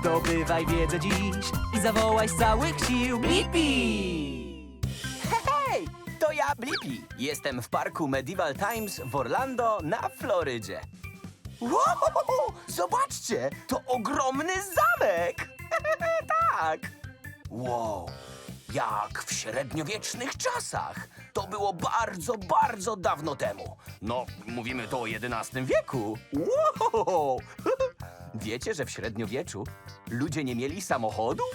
Zdobywaj wiedzę dziś i zawołaj z całych sił Blippi! Hej, to ja Blippi. Jestem w parku Medieval Times w Orlando na Florydzie. Wow, zobaczcie, to ogromny zamek. tak. Wow, jak w średniowiecznych czasach. To było bardzo, bardzo dawno temu. No, mówimy to o XI wieku. Wow. Wiecie, że w średniowieczu ludzie nie mieli samochodów?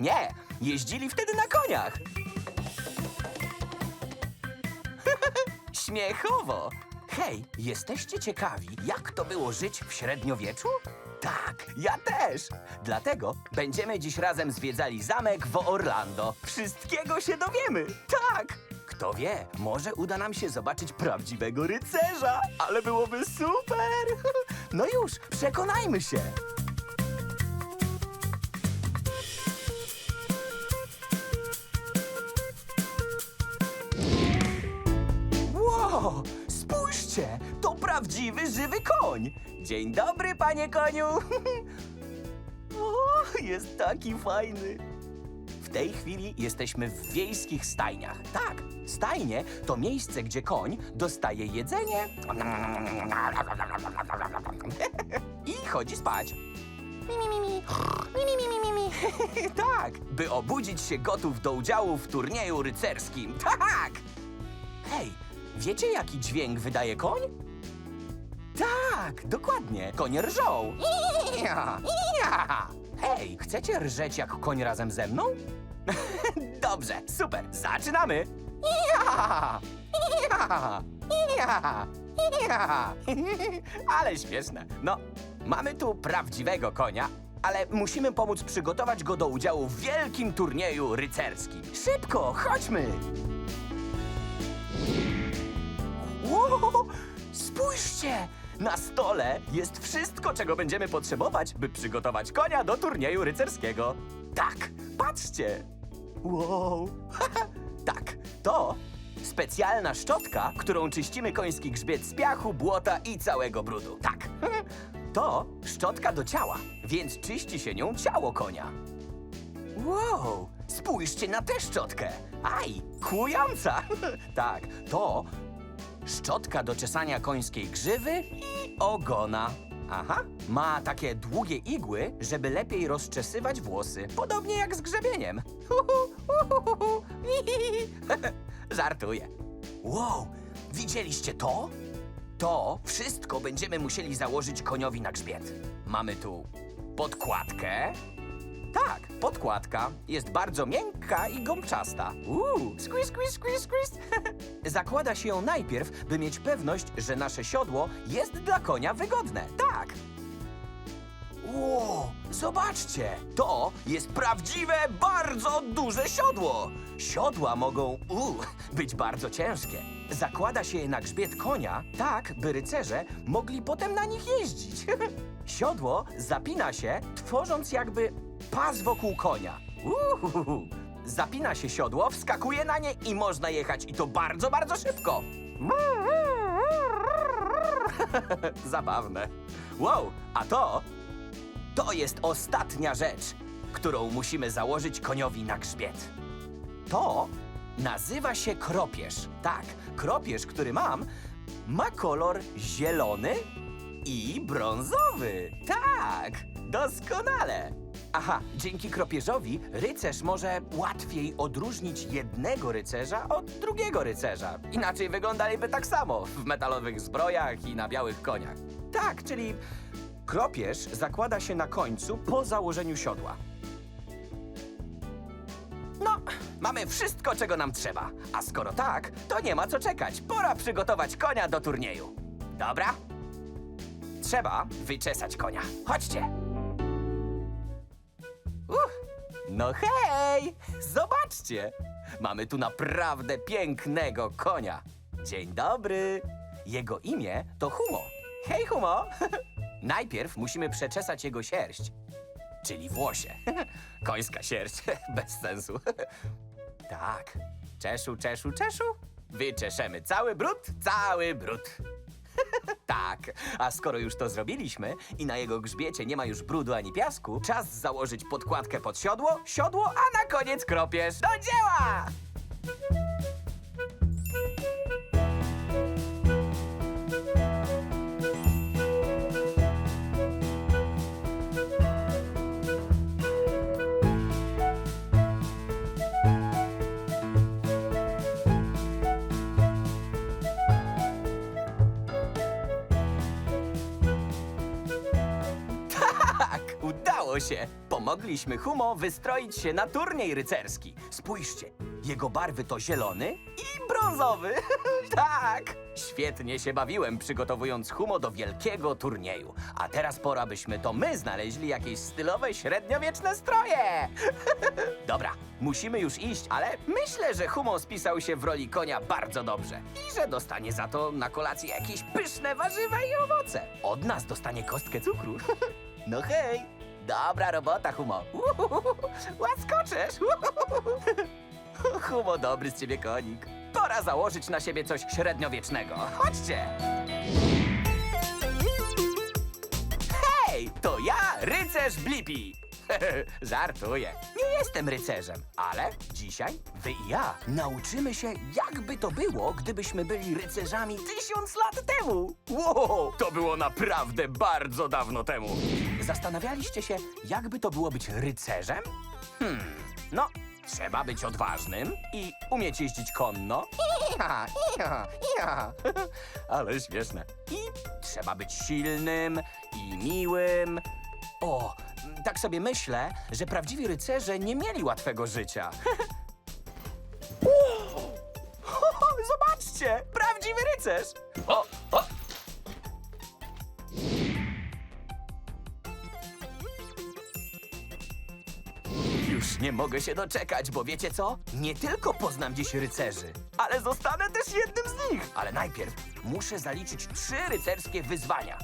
Nie, jeździli wtedy na koniach. Śmiechowo. Hej, jesteście ciekawi, jak to było żyć w średniowieczu? Tak, ja też. Dlatego będziemy dziś razem zwiedzali zamek w Orlando. Wszystkiego się dowiemy. Tak. Kto wie, może uda nam się zobaczyć prawdziwego rycerza, ale byłoby super. No już, przekonajmy się. Wow, spójrzcie, to prawdziwy żywy koń. Dzień dobry, panie koniu. o, jest taki fajny. Tej chwili jesteśmy w wiejskich stajniach. Tak, stajnie to miejsce, gdzie koń dostaje jedzenie i chodzi spać. tak, by obudzić się gotów do udziału w turnieju rycerskim. Tak! Hej, wiecie jaki dźwięk wydaje koń? Tak, dokładnie. Konie rżą. Hej, chcecie rżeć jak koń razem ze mną? Dobrze, super, zaczynamy. Ija, ija, ija, ija. Ale śmieszne. No, mamy tu prawdziwego konia, ale musimy pomóc przygotować go do udziału w wielkim turnieju rycerskim. Szybko, chodźmy! Wow, spójrzcie! Na stole jest wszystko, czego będziemy potrzebować, by przygotować konia do turnieju rycerskiego. Tak, patrzcie! Wow! tak, to specjalna szczotka, którą czyścimy koński grzbiet z piachu, błota i całego brudu. Tak, to szczotka do ciała, więc czyści się nią ciało konia. Wow, spójrzcie na tę szczotkę. Aj, kłująca. tak, to szczotka do czesania końskiej grzywy i ogona. Aha, ma takie długie igły, żeby lepiej rozczesywać włosy, podobnie jak z grzebieniem. Żartuję. Wow, widzieliście to? To wszystko będziemy musieli założyć koniowi na grzbiet. Mamy tu podkładkę, tak, podkładka jest bardzo miękka i gąbczasta. Uuu, squeeze, squeeze, squeeze, squeeze. Zakłada się ją najpierw, by mieć pewność, że nasze siodło jest dla konia wygodne. Tak. Ło, zobaczcie, to jest prawdziwe, bardzo duże siodło. Siodła mogą, uu, być bardzo ciężkie. Zakłada się je na grzbiet konia, tak by rycerze mogli potem na nich jeździć. Siodło zapina się, tworząc jakby pas wokół konia. Uhuhu. Zapina się siodło, wskakuje na nie i można jechać. I to bardzo, bardzo szybko. Zabawne. Wow, a to to jest ostatnia rzecz, którą musimy założyć koniowi na grzbiet. To nazywa się kropierz. Tak, kropierz, który mam, ma kolor zielony i brązowy. Tak, doskonale. Aha, dzięki kropieżowi rycerz może łatwiej odróżnić jednego rycerza od drugiego rycerza. Inaczej wyglądaliby tak samo w metalowych zbrojach i na białych koniach. Tak, czyli kropierz zakłada się na końcu po założeniu siodła. No, mamy wszystko, czego nam trzeba. A skoro tak, to nie ma co czekać. Pora przygotować konia do turnieju. Dobra? Trzeba wyczesać konia. Chodźcie. No hej! Zobaczcie! Mamy tu naprawdę pięknego konia. Dzień dobry. Jego imię to Humo. Hej, Humo! Najpierw musimy przeczesać jego sierść, czyli włosie. Końska sierść, bez sensu. tak. Czeszu, czeszu, czeszu. Wyczeszemy cały brud, cały brud. Tak, a skoro już to zrobiliśmy i na jego grzbiecie nie ma już brudu ani piasku, czas założyć podkładkę pod siodło, siodło, a na koniec kropierz. Do dzieła! Udało się! Pomogliśmy Humo wystroić się na turniej rycerski. Spójrzcie, jego barwy to zielony i brązowy. tak! Świetnie się bawiłem przygotowując Humo do wielkiego turnieju. A teraz pora, byśmy to my znaleźli jakieś stylowe średniowieczne stroje. Dobra, musimy już iść, ale myślę, że Humo spisał się w roli konia bardzo dobrze i że dostanie za to na kolację jakieś pyszne warzywa i owoce. Od nas dostanie kostkę cukru. No hej! Dobra robota, Humo. Uhuhuhu. Łaskoczesz. Humo, dobry z ciebie konik. Pora założyć na siebie coś średniowiecznego. Chodźcie! Hej, to ja, rycerz Blippi. Żartuję. Nie jestem rycerzem, ale dzisiaj wy i ja nauczymy się, jakby to było, gdybyśmy byli rycerzami tysiąc lat temu. Wow, to było naprawdę bardzo dawno temu. Zastanawialiście się, jakby to było być rycerzem? Hmm, no, trzeba być odważnym i umieć jeździć konno. Ale śmieszne. I trzeba być silnym i miłym. O, tak sobie myślę, że prawdziwi rycerze nie mieli łatwego życia. Zobaczcie! Prawdziwy rycerz! O, nie mogę się doczekać, bo wiecie co? Nie tylko poznam dziś rycerzy, ale zostanę też jednym z nich. Ale najpierw muszę zaliczyć trzy rycerskie wyzwania.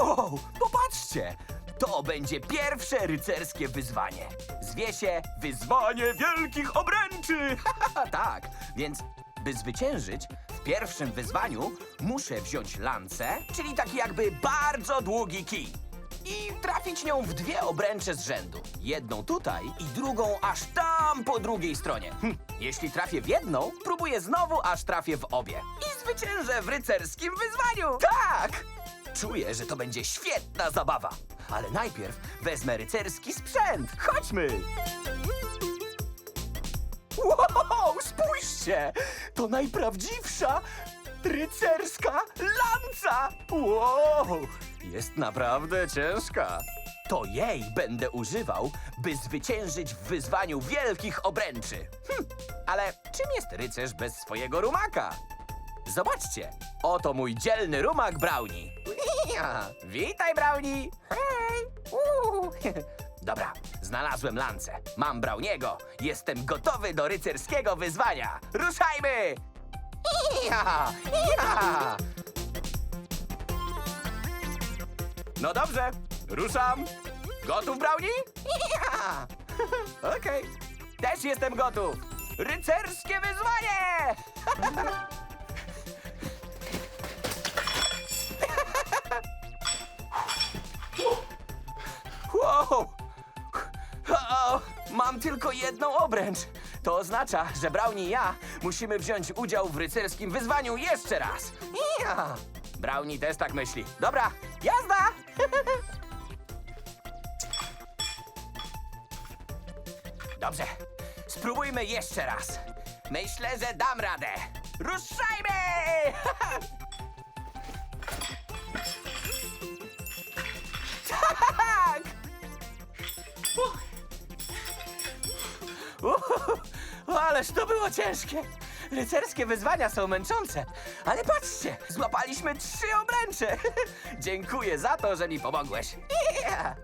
Wow, popatrzcie! To będzie pierwsze rycerskie wyzwanie. Zwie się Wyzwanie Wielkich Obręczy! tak, więc by zwyciężyć w pierwszym wyzwaniu muszę wziąć lancę, czyli taki jakby bardzo długi kij. I trafić nią w dwie obręcze z rzędu. Jedną tutaj i drugą aż tam po drugiej stronie. Hm. Jeśli trafię w jedną, próbuję znowu, aż trafię w obie. I zwyciężę w rycerskim wyzwaniu! Tak! Czuję, że to będzie świetna zabawa. Ale najpierw wezmę rycerski sprzęt. Chodźmy! Wow, spójrzcie! To najprawdziwsza rycerska lanca! Wow, jest naprawdę ciężka. To jej będę używał, by zwyciężyć w wyzwaniu wielkich obręczy. Hm, ale czym jest rycerz bez swojego rumaka? Zobaczcie, oto mój dzielny rumak Brownie. Witaj, Brownie! Hej! Dobra, znalazłem lancę. Mam Browniego. Jestem gotowy do rycerskiego wyzwania. Ruszajmy! Iha! Iha! No dobrze, ruszam. Gotów, Brownie? Iha! Okej, też jestem gotów. Rycerskie wyzwanie! Wow! Mam tylko jedną obręcz. To oznacza, że Brownie i ja musimy wziąć udział w rycerskim wyzwaniu jeszcze raz. Ja. Brownie też tak myśli. Dobra, jazda! Dobrze, spróbujmy jeszcze raz. Myślę, że dam radę. Ruszajmy! tak! Uhu, ależ to było ciężkie. Rycerskie wyzwania są męczące. Ale patrzcie, złapaliśmy trzy obręcze. Dziękuję za to, że mi pomogłeś.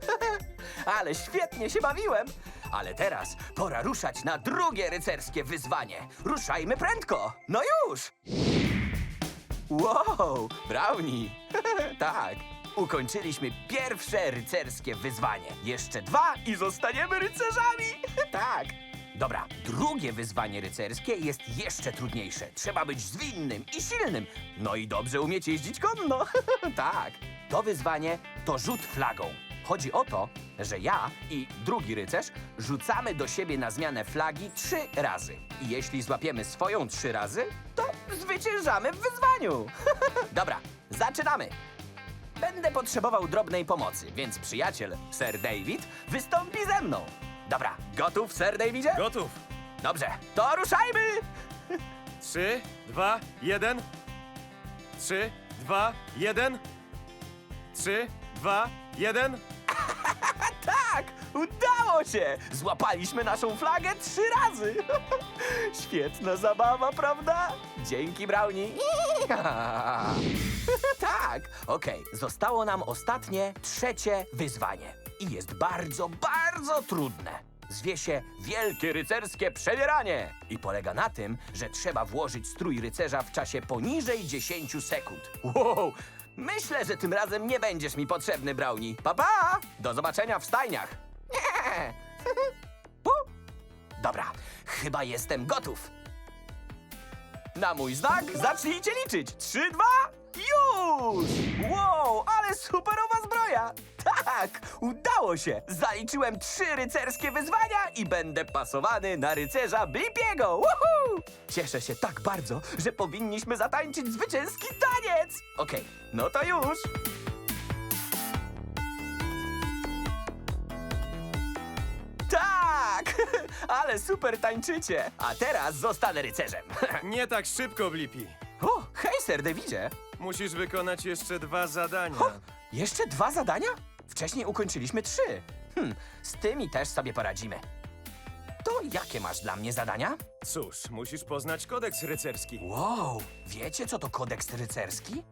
Ale świetnie się bawiłem. Ale teraz pora ruszać na drugie rycerskie wyzwanie. Ruszajmy prędko. No już! Wow, Brownie! tak, ukończyliśmy pierwsze rycerskie wyzwanie. Jeszcze dwa i zostaniemy rycerzami! tak. Dobra, drugie wyzwanie rycerskie jest jeszcze trudniejsze. Trzeba być zwinnym i silnym. No i dobrze umieć jeździć konno. tak. To wyzwanie to rzut flagą. Chodzi o to, że ja i drugi rycerz rzucamy do siebie na zmianę flagi trzy razy. I jeśli złapiemy swoją trzy razy, to zwyciężamy w wyzwaniu. Dobra, zaczynamy. Będę potrzebował drobnej pomocy, więc przyjaciel, Sir David, wystąpi ze mną. Dobra, gotów, Sir Davidzie? Gotów. Dobrze, to ruszajmy! Trzy, dwa, jeden. Trzy, dwa, jeden. Trzy, dwa, jeden. Tak, udało się! Złapaliśmy naszą flagę trzy razy! Świetna zabawa, prawda? Dzięki, Brownie! tak, okej, zostało nam ostatnie, trzecie wyzwanie. I jest bardzo, bardzo trudne. Zwie się Wielkie Rycerskie Przebieranie i polega na tym, że trzeba włożyć strój rycerza w czasie poniżej 10 sekund. Wow! Myślę, że tym razem nie będziesz mi potrzebny, Brownie. Pa, pa! Do zobaczenia w stajniach. Nie. Pu. Dobra, chyba jestem gotów. Na mój znak zacznijcie liczyć. Trzy, dwa, już! Wow, ale superowa zbroja! Tak, udało się! Zaliczyłem trzy rycerskie wyzwania i będę pasowany na rycerza Blipiego! Woohoo! Cieszę się tak bardzo, że powinniśmy zatańczyć zwycięski taniec! Okej, no to już! Tak! Ale super tańczycie! A teraz zostanę rycerzem. Nie tak szybko, Blippi. O, hej, Sir Davidzie! Musisz wykonać jeszcze dwa zadania. Jeszcze dwa zadania? Wcześniej ukończyliśmy trzy. Hm, z tymi też sobie poradzimy. To jakie masz dla mnie zadania? Cóż, musisz poznać kodeks rycerski. Wow, wiecie co to kodeks rycerski?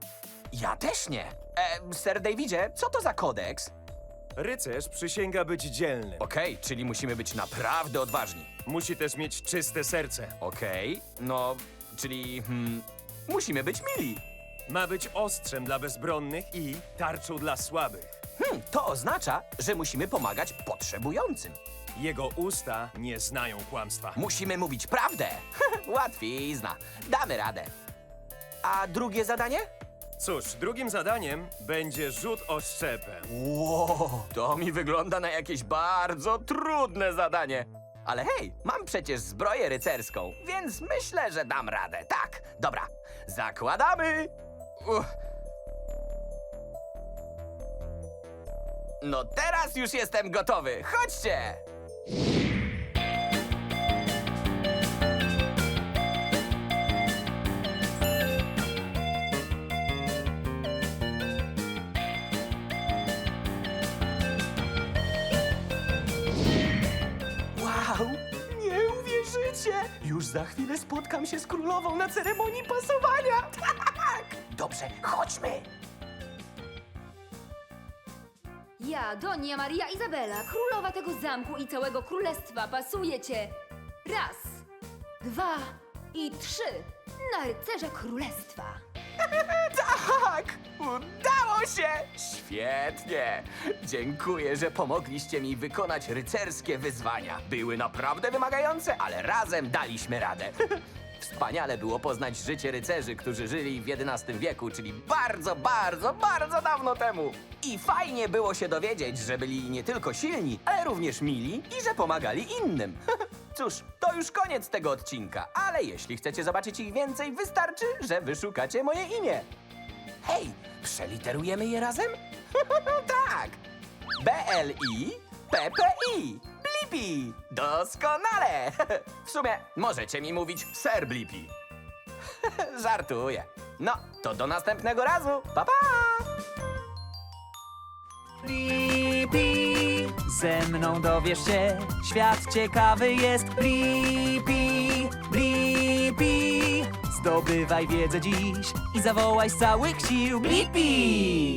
Ja też nie. E, Sir Davidzie, co to za kodeks? Rycerz przysięga być dzielny. Okej, czyli musimy być naprawdę odważni. Musi też mieć czyste serce. Okej, no, czyli hmm, musimy być mili. Ma być ostrzem dla bezbronnych i tarczą dla słabych. Hmm, to oznacza, że musimy pomagać potrzebującym. Jego usta nie znają kłamstwa. Musimy mówić prawdę. Łatwizna. Damy radę. A drugie zadanie? Cóż, drugim zadaniem będzie rzut oszczepem. Wow, to mi wygląda na jakieś bardzo trudne zadanie. Ale hej, mam przecież zbroję rycerską, więc myślę, że dam radę. Tak, dobra, zakładamy. Uff. No teraz już jestem gotowy. Chodźcie! Za chwilę spotkam się z królową na ceremonii pasowania! Tak! Dobrze, chodźmy! Ja, Donia Maria Izabela, królowa tego zamku i całego królestwa, pasuje cię. Raz, dwa i trzy na rycerza królestwa. Tak! Udało się! Świetnie! Dziękuję, że pomogliście mi wykonać rycerskie wyzwania. Były naprawdę wymagające, ale razem daliśmy radę. Wspaniale było poznać życie rycerzy, którzy żyli w XI wieku, czyli bardzo, bardzo, bardzo dawno temu. I fajnie było się dowiedzieć, że byli nie tylko silni, ale również mili i że pomagali innym. Cóż, to już koniec tego odcinka, ale jeśli chcecie zobaczyć ich więcej, wystarczy, że wyszukacie moje imię. Hej, przeliterujemy je razem? tak! B-L-I, P-P-I, Blippi! Doskonale! w sumie możecie mi mówić Sir Blippi. Żartuję. No, to do następnego razu. Pa, pa! Ze mną dowiesz się, świat ciekawy jest. Blippi, Blippi, zdobywaj wiedzę dziś i zawołaj z całych sił. Blippi!